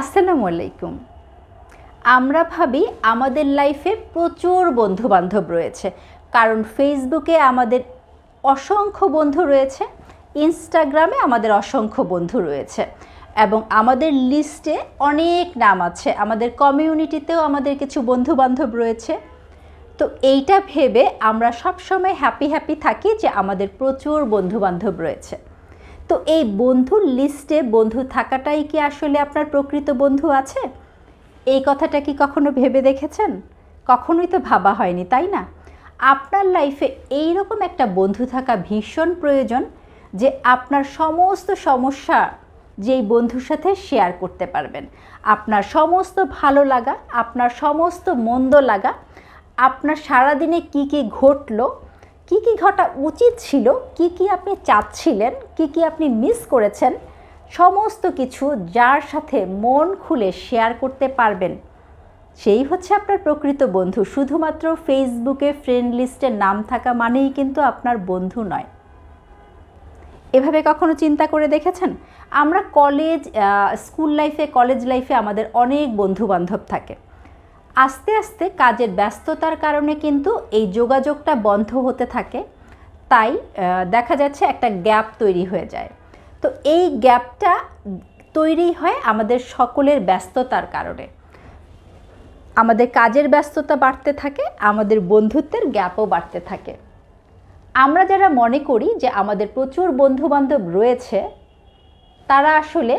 আসসালামু আলাইকুম। আমরা ভাবি আমাদের লাইফে প্রচুর বন্ধু বান্ধব রয়েছে, কারণ ফেসবুকে আমাদের অসংখ্য বন্ধু রয়েছে ইনস্টাগ্রামে আমাদের অসংখ্য বন্ধু রয়েছে এবং আমাদের লিস্টে অনেক নাম আছে, আমাদের কমিউনিটিতেও আমাদের কিছু বন্ধু বান্ধব রয়েছে। তো এইটা ভেবে আমরা সবসময় হ্যাপি হ্যাপি থাকি যে আমাদের প্রচুর বন্ধু বান্ধব রয়েছে। তো এই বন্ধুর লিস্টে বন্ধু থাকাটাই কি আসলে আপনার প্রকৃত বন্ধু আছে? এই কথাটা কি কখনো ভেবে দেখেছেন? কখনোই তো ভাবা হয়নি, তাই না? আপনার লাইফে এই রকম একটা বন্ধু থাকা ভীষণ প্রয়োজন যে আপনার সমস্ত সমস্যা যেই বন্ধুর সাথে শেয়ার করতে পারবেন। আপনার সমস্ত ভালো লাগা, আপনার সমস্ত মন্দ লাগা, আপনার সারাদিনে কি কি ঘটলো কি কি ঘটা উচিত ছিল, কি কি আপনি চাচ্ছিলেন, কি কি আপনি মিস করেছেন, সমস্ত কিছু যার সাথে মন খুলে শেয়ার করতে পারবেন। সেই হচ্ছে আপনার প্রকৃত বন্ধু। শুধুমাত্র ফেসবুকে ফ্রেন্ড লিস্টে নাম থাকা মানেই কিন্তু আপনার বন্ধু নয়। এভাবে কখনো চিন্তা করে দেখেছেন? আমরা কলেজ স্কুল লাইফে কলেজ লাইফে আমাদের অনেক বন্ধু বান্ধব থাকে। আস্তে আস্তে কাজের ব্যস্ততার কারণে কিন্তু এই যোগাযোগটা বন্ধ হতে থাকে। তাই দেখা যাচ্ছে একটা গ্যাপ তৈরি হয়ে যায়। তো এই গ্যাপটা তৈরি হয় আমাদের সকলের ব্যস্ততার কারণে। আমাদের কাজের ব্যস্ততা বাড়তে থাকে, আমাদের বন্ধুত্বের গ্যাপও বাড়তে থাকে। আমরা যারা মনে করি যে আমাদের প্রচুর বন্ধুবান্ধব রয়েছে, তারা আসলে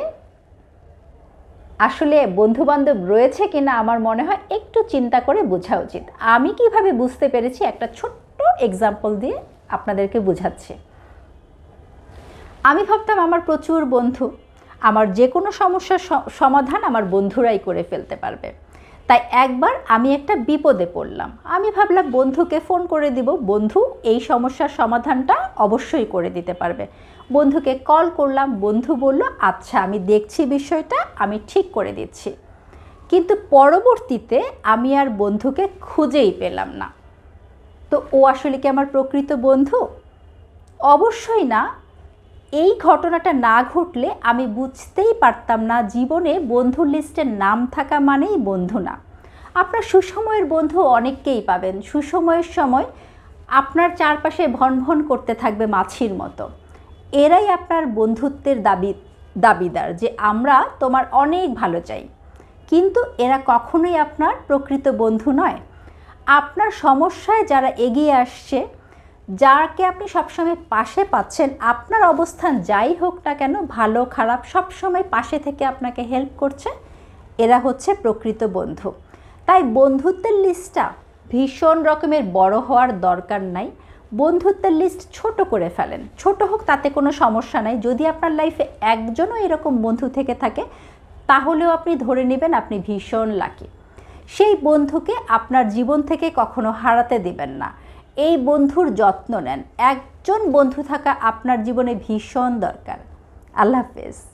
আসলে বন্ধুবান্ধব রয়েছে কিনা আমার মনে হয় একটু চিন্তা করে বোঝা উচিত। আমি কীভাবে বুঝতে পেরেছি একটা ছোট্ট এক্সাম্পল দিয়ে আপনাদেরকে বোঝাচ্ছি। আমি ভাবতাম আমার প্রচুর বন্ধু, আমার যে কোনো সমস্যার সমাধান আমার বন্ধুরাই করে ফেলতে পারবে। তাই একবার আমি একটা বিপদে পড়লাম। আমি ভাবলাম বন্ধুকে ফোন করে দিব। বন্ধু, এই সমস্যার সমাধানটা অবশ্যই করে দিতে পারবে। বন্ধুকে কল করলাম। বন্ধু বলল আচ্ছা আমি দেখছি বিষয়টা, আমি ঠিক করে দিচ্ছি। কিন্তু পরবর্তীতে আমি আর বন্ধুকে খুঁজেই পেলাম না। তো ও আসলে কি আমার প্রকৃত বন্ধু? অবশ্যই না। এই ঘটনাটা না ঘটলে আমি বুঝতেই পারতাম না জীবনে বন্ধুর লিস্টের নাম থাকা মানেই বন্ধু না। আপনার সুসময়ের বন্ধু অনেককেই পাবেন। সুসময়ের সময় আপনার চারপাশে ভন ভন করতে থাকবে মাছির মতো। এরাই আপনার বন্ধুত্বের দাবি, দাবিদার যে আমরা তোমার অনেক ভালো চাই। কিন্তু এরা কখনোই আপনার প্রকৃত বন্ধু নয়। আপনার সমস্যায় যারা এগিয়ে আসছে যাকে আপনি সবসময় পাশে পাচ্ছেন, আপনার অবস্থান যাই হোক না কেন, ভালো, খারাপ সবসময় পাশে থেকে আপনাকে হেল্প করছে। এরা হচ্ছে প্রকৃত বন্ধু। তাই বন্ধুত্বের লিস্টটা ভীষণ রকমের বড় হওয়ার দরকার নাই। বন্ধুত্বের লিস্ট ছোট করে ফেলেন। ছোট হোক, তাতে কোনো সমস্যা নাই। যদি আপনার লাইফে একজনও এরকম বন্ধু থেকে থাকে, তাহলেও আপনি ধরে নেবেন আপনি ভীষণ লাকি সেই বন্ধুকে আপনার জীবন থেকে কখনো হারাতে দেবেন না। এই বন্ধুর যত্ন নেন। একজন বন্ধু থাকা আপনার জীবনে ভীষণ দরকার। আল্লাহ হাফেজ।